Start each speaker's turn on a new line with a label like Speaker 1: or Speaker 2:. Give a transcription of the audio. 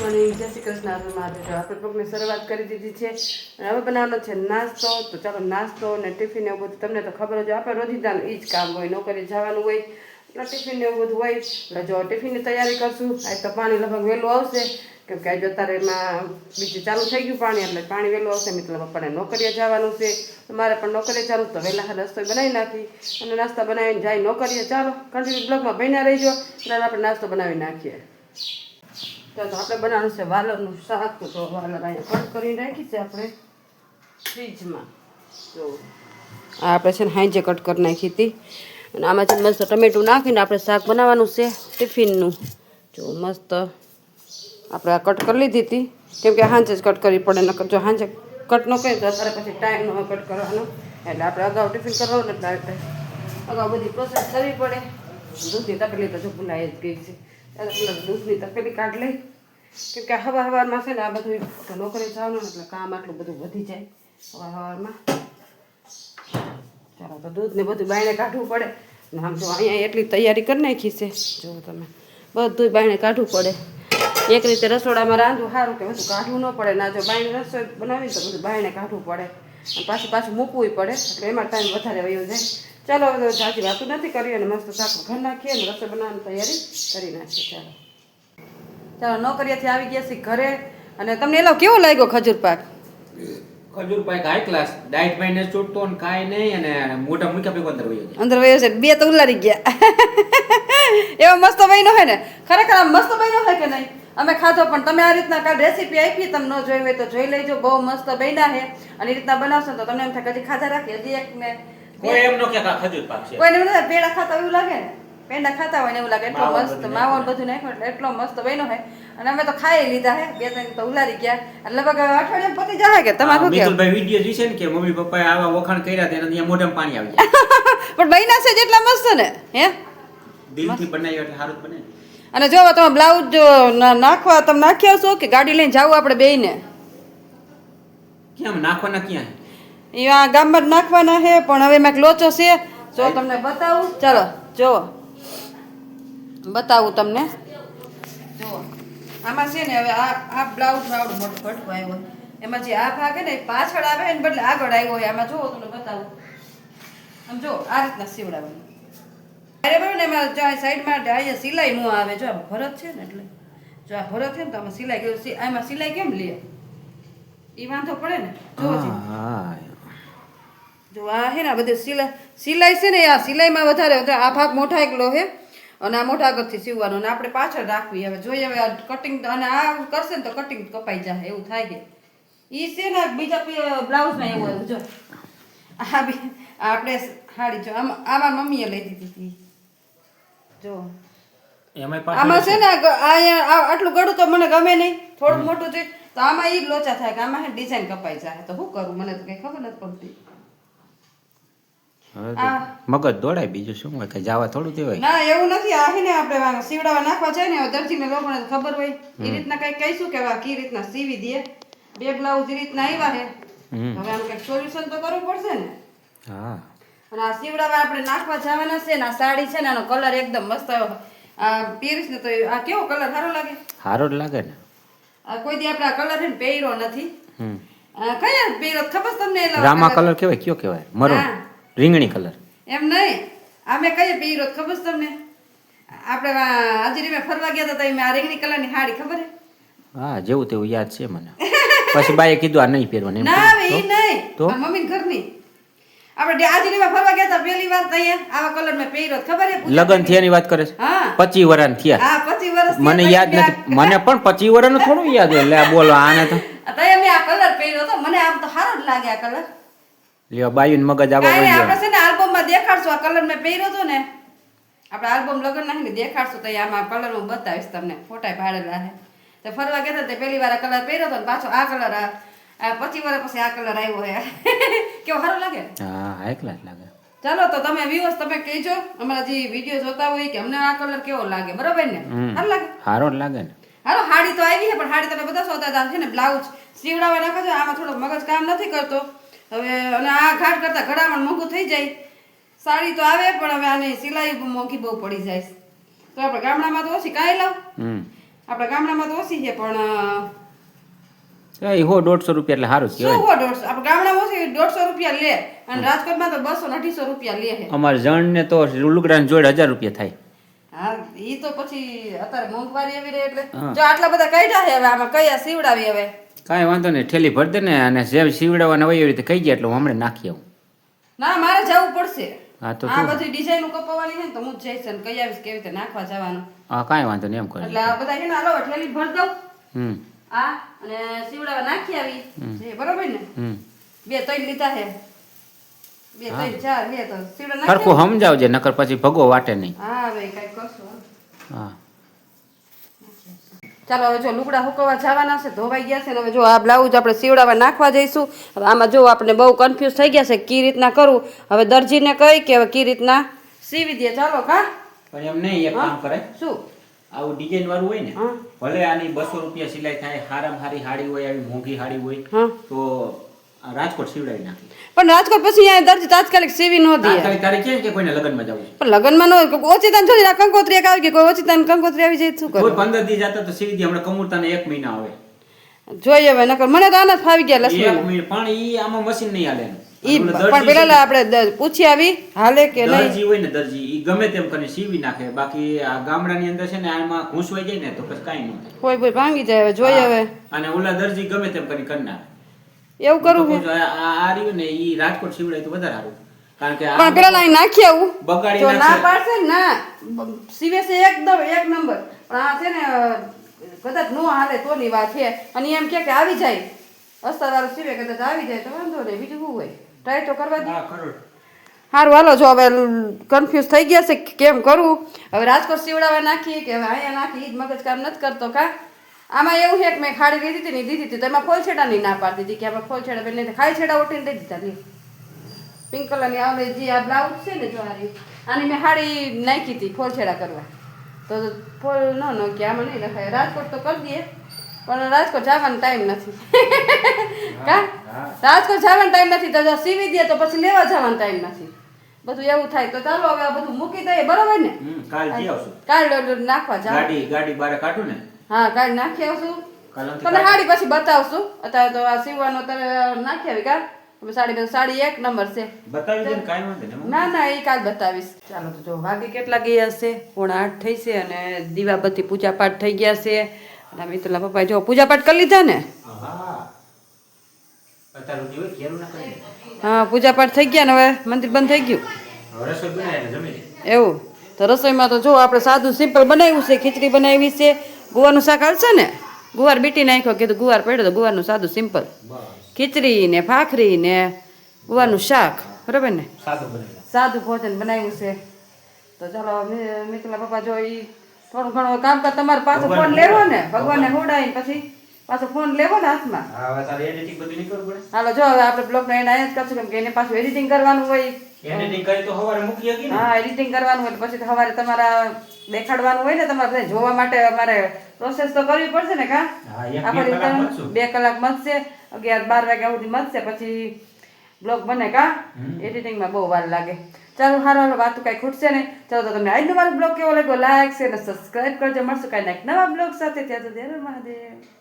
Speaker 1: Morning જય શ્રી કૃષ્ણ આજે મહાદેવ આપણે પગની શરૂઆત કરી દીધી છે. અને હવે બનાવવાનો છે નાસ્તો. તો ચાલો નાસ્તો ને ટિફિન એવું બધું. તમને તો ખબર જ આપણે રોજિંદાનું એ જ કામ હોય, નોકરી જવાનું હોય. એટલે ટિફિન એવું બધું હોય. એટલે જો ટિફિનની તૈયારી કરશું. આજ તો પાણી લગભગ વહેલું આવશે. કેમ કે આજે અત્યારે એમાં બીજું ચાલુ થઈ ગયું પાણી, એટલે પાણી વહેલું આવશે. મિત્રો આપણે નોકરીએ જવાનું છે. મારે પણ નોકરીએ ચાલુ તો વહેલા રસ્તો બનાવી નાખી. અને નાસ્તા બનાવીને જાય નોકરીએ. ચાલો કન્ટિન્યુ બ્લોગમાં બન્યા રહીજો. એટલે આપણે નાસ્તો બનાવી નાખીએ. તો આપણે બનાવવાનું છે વાલરનું શાક. તો વાલર અહીંયા કટ કરીને રાખી છે આપણે ફ્રીજમાં. તો આ આપણે છે ને હાંજે કટ કરી નાખી હતી. અને આમાં છે મસ્ત ટમેટું નાખીને આપણે શાક બનાવવાનું છે ટિફિનનું. જો મસ્ત આપણે આ કટ કરી લીધી હતી. કેમ કે હાંજે જ કટ કરવી પડે, નકર જો હાંજે કટ ન કરીએ તો અત્યારે પછી ટાઈમ ન કટ કરવાનો. એટલે આપણે અગાઉ ટિફિન કરવાનું એટલે અગાઉ બધી પ્રોસેસ કરવી પડે. દૂધની તકલીફ તો જો ભૂલાઈ જ ગઈ છે. દૂધની તકલીફ કાઢ લઈ. કેમ કે હવા હવારમાં છે ને આ બધું નોકરી જવાનું ને એટલે કામ આટલું બધું વધી જાય હવા હવારમાં ચાલો, તો દૂધ ને બધું બાયણે કાઢવું પડે. ને આમ જો અહીંયા એટલી તૈયારી કરી નાખી છે. જો તમે બધું બાયણે કાઢવું પડે. એક રીતે રસોડામાં રાંધવું સારું કે બધું કાઢવું ન પડે. ના જો બાયણે રસોઈ બનાવી તો બધું બાયણે કાઢવું પડે. પાછું પાછું મૂકવું પડે, એટલે એમાં ટાઈમ વધારે વયો જાય. ચાલો, હવે જાજી વાતું નથી કરી અને મસ્ત શાક ઘર નાખીએ અને રસોઈ બનાવવાની તૈયારી કરી નાખીએ. ચાલો. ચાલો નોકરીએથી આવી ગયા છીએ ઘરે. અને તમને એલો કેવો લાગ્યો ખજૂર પાક?
Speaker 2: ખજૂર પાક હાઈ ક્લાસ ડાયટ મહિને છૂટતો ને ખાય નહીં અને મોટા મૂક્યા ભેગો અંદર વયો
Speaker 1: અંદર વયો છે. બે તો ઉલારી ગયા. એવો મસ્ત બન્યો હોય ને. ખરેખર આ મસ્ત બન્યો હોય કે નહીં? અમે ખાધો પણ તમે આ રીતના કાલ રેસીપી આપી તમે ન જોઈ હોય તો જોઈ લેજો. બહુ મસ્ત બન્યા છે. અને રીતના બનાવશો તો તમને એમ થાય કે હજી ખાધા રાખી. હજી એક ને
Speaker 2: કોઈ એમ નો કે ખજૂર પાક છે.
Speaker 1: કોઈ એમ પેડા ખાતા એવું લાગે ને. પેંડા ખાતા હોય ને એવું લાગે એટલો મસ્ત માવો બધું નાખ્યું એટલે એટલો મસ્ત બન્યો હે. અને અમે તો ખાઈ લીધા હે બે ત્રણ તો ઉલારી ગયા. અને લગભગ અઠવાડિયે પતી જાય કે? તમારે કહેવું?
Speaker 2: મિતુલભાઈ વીડિયો જોઈ છે ને કે મમ્મી પપ્પાએ આવા વખાણ કર્યા તેના ત્યાં મોઢામાં પાણી આવી જાય.
Speaker 1: પણ બન્યા છે જેટલા મસ્ત ને હે?
Speaker 2: દિલથી બનાવ્યો એટલે સારું બને.
Speaker 1: અને જો તમે બ્લાઉઝ નાખવા તમે નાખ્યા છો કે ગાડી લઈને જાવું આપણે બેયને?
Speaker 2: કેમ નાખવાના ક્યાં
Speaker 1: એ આ ગામમાં નાખવાના છે પણ હવે મેં લોચો છે. જો તમને બતાવું ચાલો જો બતાવું તમને. જો આમાં છે ને હવે આ આ બ્લાઉઝ આવડું મોટું ભટકું આવ્યો હોય. એમાં જે આ ભાગ છે ને પાછળ આવે એને બદલે આગળ આવ્યો હોય. આમાં જોવો તમને બતાવું. આમ જો આ રીતના સીવડાવવાનું. બરાબર ને એમાં જો સાઈડમાં અહીંયા સિલાઈ ન આવે જો આ ભરત છે ને એટલે. જો આ ભરત છે ને તો આમાં સિલાઈ કેવું આમાં સિલાઈ કેમ લે? એ વાંધો પડે ને? જો જી.
Speaker 2: હા.
Speaker 1: જો આ હે ને આ બધું સિલાઈ સિલાઈ છે ને આ સિલાઈમાં વધારે વધારે આ ભાગ મોટા એકલો છે અને આ મોટા આગળથી સીવવાનું અને આપણે પાછળ રાખવી. હવે જોઈએ હવે કટિંગ અને આ કરશે ને તો કટિંગ કપાઈ જાય એવું થાય છે. ઈ છે ને બીજા બ્લાઉઝમાં એવું હતું જો. આ બી આપણે હાડી જો આમ આમાં મમ્મીએ લઈ દીધી હતી. જો. આમાં છે ને અહીંયા આટલું ગળું તો મને ગમે નહીં થોડું મોટું છે. તો આમાં ઈ લોચા થાય કે આમાં ડિઝાઇન કપાઈ જાય. તો શું કરું? મને તો કઈ ખબર નથી પડતી.
Speaker 2: મગજ દોડાય બીજું શું? હોય કે જવા થોડું દેવાય
Speaker 1: ના એવું નથી. આ હે ને આપણે આ સીવડાવવા નાખવા જાય ને દર્જીને લોકોને ખબર હોય. એ રીતના કઈ કહીશું કે કી રીતના સીવી દે? બે બ્લાઉઝ રીતના આવ્યા હે. હવે આનું કંઈક સોલ્યુશન તો કરવું પડશે ને.
Speaker 2: હા.
Speaker 1: અને આ સીવડાવા આપણે નાખવા જવાના છે ને આ સાડી છે ને આનો કલર એકદમ મસ્ત આવ્યો. આ પહેરીશ ને તો આ કેવો કલર સારો લાગે?
Speaker 2: સારો જ લાગે ને.
Speaker 1: આ કોઈ દી આપણે આ કલર હે ને પહેર્યો નથી. કયા પહેર્યો? ખબર તમને
Speaker 2: રામા કલર કેવાય કયો કહેવાય? મરૂન. રીંગણી કલર.
Speaker 1: એમ નહીં? અમે કઈ પહેર્યો ખબર છે તમને? આપણે હાજરી મેં ફરવા ગયા હતા મેં આ રીંગણી કલરની સાડી ખબર હે?
Speaker 2: હા જેવું તેવું યાદ છે મને. પછી બાઈએ કીધું આ નહીં પહેરવાનું
Speaker 1: ના એ નહીં.
Speaker 2: તો?
Speaker 1: મમ્મી ઘરની. આપણે હાજરીમાં ફરવા ગયા હતા પહેલી વાર તો અહીંયા આવા કલર મેં પહેર્યો ખબર છે
Speaker 2: લગન થયાની વાત કરે છે?
Speaker 1: હા.
Speaker 2: પચી વર્ષ થયા.
Speaker 1: હા પચીસ વર્ષ
Speaker 2: મને યાદ નથી. મને પણ પચી વર્ષ થોડું યાદ હોય. લે બોલો આને તો.
Speaker 1: તઈ મેં આ કલર પહેર્યો તો મને આમ તો સારો જ લાગે આ કલર.
Speaker 2: લ્યો બાયુન મગજ આવા
Speaker 1: કાંઈ નહીં, આપણે છે ને આલ્બમમાં દેખાડશું આ કલર મેં પહેર્યો તો ને આપણે આલ્બમ લગન નાખીને દેખાડશું તો આમાં કલર હું બતાવીશ તમને ફોટા પાડેલા છે. તો ફરવા ગયા તે પહેલી વાર કલર પહેર્યો તો ને પાછો આ કલર આ પછી વર્ષ પછી આ કલર આવ્યો હે કેવો સારો લાગે?
Speaker 2: હા હાઈ ક્લાસ લાગે.
Speaker 1: ચાલો તો તમે વ્યુઅર્સ તમે કહેજો અમારા જે વીડિયો જોતા હોય કે અમને આ કલર કેવો લાગે બરોબર ને? સારો લાગે?
Speaker 2: સારો લાગે ને.
Speaker 1: હાલો હાડી તો આવી છે પણ હાડી તમે બધા સોતા હતા છે ને બ્લાઉઝ સીવડાવવા નાખો છો આમાં થોડો મગજ કામ નથી કરતો. હવે અને આ ઘાટ કરતા ઘડામણ મોંઘું થઈ જાય. સાડી તો આવે પણ હવે આની સિલાઈ મોંઘી બહુ પડી જાય. તો આપણે ગામડામાં તો ઓછી કાંઈ લાવ. આપણે ગામડામાં તો ઓછી છે પણ
Speaker 2: હો દોઢસો રૂપિયા એટલે સારું
Speaker 1: શું હો દોઢસો? આપણે ગામડામાં ઓછી દોઢસો રૂપિયા લે. અને રાજકોટમાં તો બસો અઢીસો રૂપિયા લે
Speaker 2: અમારે જણને તો લુગડાની જોડે હજાર રૂપિયા થાય.
Speaker 1: હા ઈ તો પછી અત્યારે મોંઘવારી આવી રહી એટલે. જો આટલા બધા કાઢ્યા છે હવે આમાં કયા સીવડાવી હવે?
Speaker 2: કાંઈ વાંધો નહીં ઠેલી ભર દે ને અને જેમ સીવડાવવાના હોય એવી રીતે કહી ગયા એટલે હું હમણાં નાખી આવું.
Speaker 1: ના મારે જવું પડશે.
Speaker 2: હા તો
Speaker 1: આ બધી ડિઝાઇન કપાવવાની છે ને તો હું જઈશ અને કહી આવીશ કેવી રીતે નાખવા જવાનું.
Speaker 2: હા કાંઈ વાંધો નહીં એમ કરી.
Speaker 1: એટલે આ બધા છે ને હાલો ઠેલી ભર દઉં.
Speaker 2: હમ.
Speaker 1: આ અને સીવડાવવા નાખી આવી બરોબર ને?
Speaker 2: હમ.
Speaker 1: બે ત્રણ લીધા છે.
Speaker 2: સરખું સમજાવજે નકર પછી ભગવો વાટે નહીં.
Speaker 1: હા ભાઈ કઈ કરશું
Speaker 2: હા.
Speaker 1: ચાલો હવે જો લુગડા હુકવા જવાના છે ધોવાઈ ગયા છે ને હવે જો આ બ્લાઉઝ આપણે સીવડાવવા નાખવા જઈશું. હવે આમાં જો આપણે બહુ કન્ફ્યુઝ થઈ ગયા છે કઈ રીતના કરવું હવે દરજીને કહી કે હવે કઈ રીતના સીવી દે ચાલો કા?
Speaker 2: પણ એમ નહીં એક કામ કરે
Speaker 1: શું?
Speaker 2: આવું ડિઝાઇન વાળું હોય ને ભલે આની બસો રૂપિયા સિલાઈ થાય હારામ હારી હાડી હોય આવી મોંઘી હાડી હોય તો રાજકોટ સીવડાવી નાખી.
Speaker 1: પણ રાજકોટ પછી અહીંયા દર્જ તાત્કાલિક સીવી નો દે
Speaker 2: તાત્કાલિક તારે કે કે કોઈને લગનમાં જવું
Speaker 1: પણ લગનમાં નો હોય ઓચિતાન જોઈ કંકોત્રી એક આવી કે કોઈ ઓચિતાન કંકોત્રી આવી જાય શું કરું
Speaker 2: પંદર દી જતા તો સીવી દે હમણાં કમુરતાને એક મહિના આવે.
Speaker 1: જોઈએ હવે નકર મને તો આના ફાવી ગયા લક્ષ્મી
Speaker 2: પણ ઈ આમાં મશીન નહીં હાલે
Speaker 1: પણ પેલા આપણે પૂછી આવી હાલે કે નહીં?
Speaker 2: દરજી હોય ને દરજી ઈ ગમે તેમ કરીને સીવી નાખે. બાકી આ ગામડાની અંદર છે ને આમાં ઘૂંસવાઈ જાય ને તો પછી કાઈ નહીં
Speaker 1: કોઈ કોઈ ભાંગી જાય હવે જોઈએ હવે.
Speaker 2: અને ઓલા દરજી ગમે તેમ કરીને કરી નાખે.
Speaker 1: એવું કરવું
Speaker 2: છું, આ આ રહ્યું ને ઈ રાજકોટ સીવડાય તો વધારે સારું. કારણ કે
Speaker 1: પણ પેલા લાઈન નાખી આવું.
Speaker 2: બગાડી
Speaker 1: તો ના પાડશે ના સીવે છે એકદમ એક નંબર. પણ આ છે ને કદાચ નો હાલે તો ની વાત છે. અને એમ કે કે આવી જાય. અસ્તાર વાળું સીવે કદાચ આવી જાય તો વાંધો નહીં બીજું શું હોય? ટ્રાય તો કરવા દે.
Speaker 2: હા,
Speaker 1: સારું હાલો જો હવે કન્ફ્યુઝ થઈ ગયા છે કેમ કરવું હવે રાજકોટ સીવડાવવા નાખીએ કે હવે અહીંયા નાખી મગજ કામ નથી કરતો કા? આમાં એવું છે કે મેં ખાડી દીધી હતી ને દીધી હતી તો એમાં ફોલછેડા નહીં ના પાડતી દીધી કે આપણે ફોલ છેડા બેન નહીં ખાલી છેડા ઉઠીને દઈ દીધા નહીં પિંક કલરની આવે જે આ બ્લાઉઝ છે ને જો આની મેં હાડી નાખી હતી ફોલછેડા કરવા. તો ફોલ ન ન કે આમાં નહીં લખાય. રાજકોટ તો કરી દઈએ પણ રાજકોટ જવાનો ટાઈમ નથી. કા? રાજકોટ જવાનો ટાઈમ નથી તો સીવી દે તો પછી લેવા જવાનો ટાઈમ નથી. બધું એવું થાય તો ચાલો હવે આ બધું મૂકી દઈએ બરોબર ને?
Speaker 2: કાલ
Speaker 1: કાલ નાખવા જાવ
Speaker 2: ગાડી ગાડી બારે કાઢું ને?
Speaker 1: હા કાલ નાખી આવશું.
Speaker 2: કાલ
Speaker 1: તને સાડી પછી બતાવશું. અત્યારે તો આ સીવવાનો અત્યારે નાખી આવી કા સાડી પછી સાડી એક નંબર છે.
Speaker 2: બતાવી દે ને વાંધો
Speaker 1: ના ના એ કાલ બતાવીશ. ચાલો તો જો વાગે કેટલા ગયા છે? પોણા આઠ થઈ છે અને દીવાબત્તી પૂજા પાઠ થઈ ગયા છે. અને મિત્રલા પપ્પાએ જો પૂજા પાઠ કરી લીધા ને?
Speaker 2: હા અત્યારે સુધી હોય, ઘેરું ના કરીએ.
Speaker 1: હા પૂજા પાઠ થઈ ગયા ને હવે મંદિર બંધ થઈ ગયું. એવું. તો રસોઈમાં તો જો આપણે સાદું સિમ્પલ બનાવ્યું છે ખીચડી બનાવી છે ગુવારનું શાક હાલશે ને? ગુવાર બીટી નાખ્યો કીધું ગુવાર પડ્યો તો ગુવારનું સાદું સિમ્પલ ખીચડી ને ભાખરી ને ગુવારનું શાક. બરાબર ને?
Speaker 2: સાદું
Speaker 1: ભોજન બનાવ્યું છે. તો ચાલો મિ- મિત્રના પપ્પા જો એ થોડું ઘણું કામ કર તમારે પાછું ફોન લેવો ને. ભગવાનને હોડાય પછી પાછો ફોન લેવો ને હાથમાં.
Speaker 2: હા તારે એડિટિંગ બધું નહીં કરવું પડે.
Speaker 1: હાલો જો હવે આપણે બ્લોગનો એન્ડ અહીંયા જ કરશું કેમ કે એને પાછું એડિટિંગ કરવાનું હોય.
Speaker 2: એડિટિંગ કરી તો સવારે મૂકી શકીએ
Speaker 1: હા એડિટિંગ કરવાનું હોય પછી તો તમારા દેખાડવાનું હોય ને તમારે જોવા માટે અમારે પ્રોસેસ તો કરવી પડશે ને કા?
Speaker 2: બે
Speaker 1: આપણે બે કલાક મતશે અગિયાર બાર વાગ્યા સુધી મતશે પછી બ્લોગ બને કા? એડિટિંગમાં બહુ વાર લાગે. ચાલો હારો હાલો વાતું કાંઈ ખૂટશે ને ચાલો તો તમને આજનો મારો બ્લોગ કેવો લાગ્યો? લાઈક છે અને સબસ્ક્રાઈબ કરજો. મળશું કાંઈ નવા બ્લોગ સાથે. ત્યાં તો હર મહાદેવ.